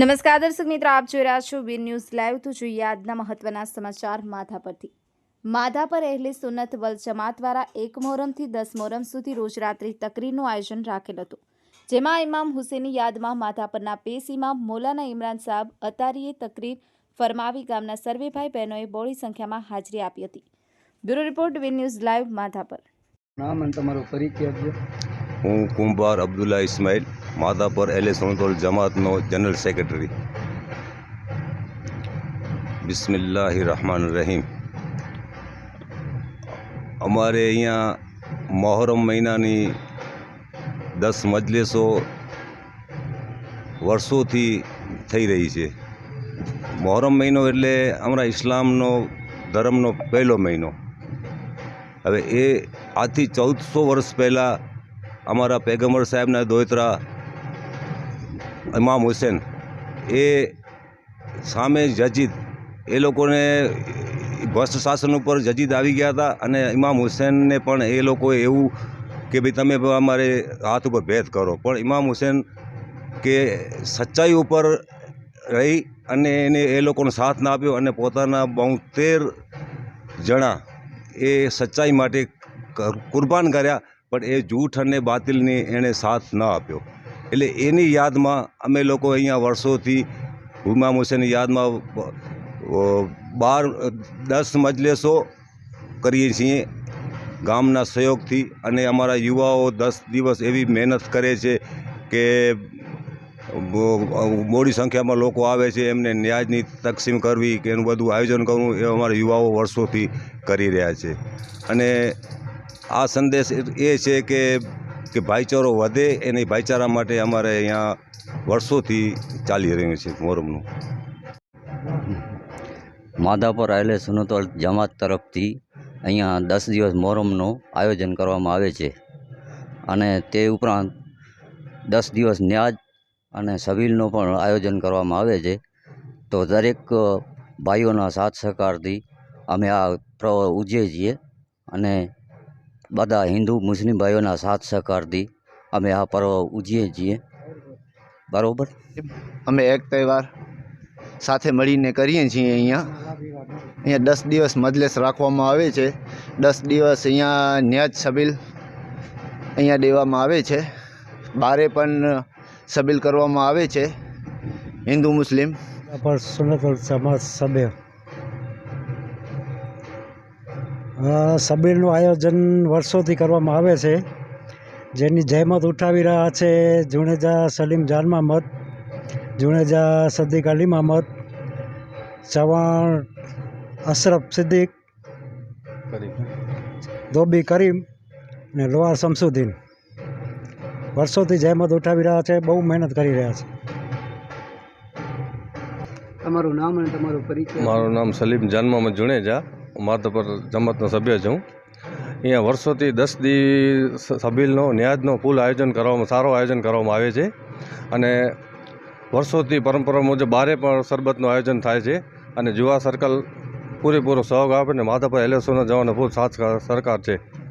નમસ્કાર દર્શક મિત્રો આપ જોઈ રહ્યા છો વીર ન્યૂઝ લાઈવ. તો જોઈએ આજના મહત્વના સમાચાર માધા પરથી. માધા પર અહેલે સુન્નત વલ જમાત દ્વારા એક મોહરમથી દસ મોહરમ સુધી રોજ રાત્રિ તકરીનું આયોજન રાખેલ હતું. જેમાં ઇમામ હુસેનની યાદમાં માધા પરના પેશ ઇમામ મોલાના ઇમરાન સાહેબ અતારીએ તકરીર ફરમાવી ગામના સર્વેભાઈ બહેનોએ બોળી સંખ્યામાં હાજરી આપી હતી. Bureau report Veer news live Madhapar. નામ અને તમારો પરિચય આપજો. હું કુંભાર અબ્દુલ્લા ઇસ્માઇલ. માધાપર એલે સોનતોલ જમાતનો જનરલ સેક્રેટરી. બિસ્મિલ્લાહ રહમાન રહીમ. અમારે અહીંયા મોહરમ મહિનાની દસ મજલિસો વર્ષોથી થઈ રહી છે. મોહરમ મહિનો એટલે અમારા ઇસ્લામનો ધર્મનો પહેલો મહિનો. હવે એ આજથી ચૌદસો વર્ષ પહેલાં અમારા પેગમ્બર સાહેબના દોયત્રા ઇમામ હુસેન એ સામે જજીદ, એ લોકોને ભ્રષ્ટ શાસન ઉપર જજીદ આવી ગયા હતા અને ઇમામ હુસેનને પણ એ લોકોએ એવું કે ભાઈ તમે અમારે હાથ ઉપર ભેદ કરો. પણ ઇમામ હુસેન કે સચ્ચાઈ ઉપર રહી અને એને એ લોકોનો સાથ ના આપ્યો અને પોતાના બોતેર જણા એ સચ્ચાઈ માટે કુરબાન કર્યા, પણ એ જૂઠ અને બાતિલની એણે સાથ ન આપ્યો. એટલે એની યાદમાં અમે લોકો અહીંયા વર્ષોથી ઇમામ હુસેનની યાદમાં બાર, દસ મજલેસો કરીએ છીએ ગામના સહયોગથી અને અમારા યુવાઓ દસ દિવસ એવી મહેનત કરે છે કે મોડી સંખ્યામાં લોકો આવે છે, એમને ન્યાજની તકસીમ કરવી કે એનું બધું આયોજન કરવું એ અમારા યુવાઓ વર્ષોથી કરી રહ્યા છે. અને આ સંદેશ એ છે કે કે ભાઈચારો વધે એને ભાઈચારા માટે અમારે અહીંયા વર્ષોથી ચાલી રહ્યું છે મોરમનું માધાપર આયલે સુનતોલ જમાત તરફથી અહીંયા દસ દિવસ મોરમનું આયોજન કરવામાં આવે છે અને તે ઉપરાંત દસ દિવસ ન્યાજ અને સબીલનું પણ આયોજન કરવામાં આવે છે. તો દરેક ભાઈઓના સાથ સહકારથી અમે આ ઉજવીએ છીએ અને બધા હિન્દુ મુસ્લિમ ભાઈઓના સાથ સહકારથી અમે આ પર્વ ઉજવીએ છીએ. બરાબર? અમે એક તહેવાર સાથે મળીને કરીએ છીએ અહીંયા. અહીંયા દસ દિવસ મજલેસ રાખવામાં આવે છે. દસ દિવસ અહીંયા ન્યાજ સબીલ અહીંયા દેવામાં આવે છે. બારે પણ સબીલ કરવામાં આવે છે. હિન્દુ મુસ્લિમ. પર સુનતલ સમાજ સભ્ય આ સબીરનું આયોજન વર્ષોથી કરવામાં આવે છે. જેની જહેમત ઉઠાવી રહ્યા છે જુણેજા સલીમ જાન મહમદ જુણેજા સદ્દીક અલી મહમદ, ચવાણ અશરફ સિદ્દીક, ધોબી કરીમ અને લોહાર શમસુદ્દીન. વર્ષોથી જહેમત ઉઠાવી રહ્યા છે, બહુ મહેનત કરી રહ્યા છે. તમારું નામ અને તમારો પરિચય. મારું નામ સલીમ જાનમાં જુણેજા માધપર જમાતનો સભ્ય છું. અહીંયા વર્ષોથી દસ દી સ- સબીલનો ન્યાજનો ફૂલ આયોજન કરવામાં, સારો આયોજન કરવામાં આવે છે. અને વર્ષોથી પરંપરા મુજબ બારે પણ શરબતનું આયોજન થાય છે. અને જુવા સર્કલ પૂરેપૂરો સહયોગ આપે ને માધવપર એલેસોના જવાનો ફૂલ સાથ સરકાર છે.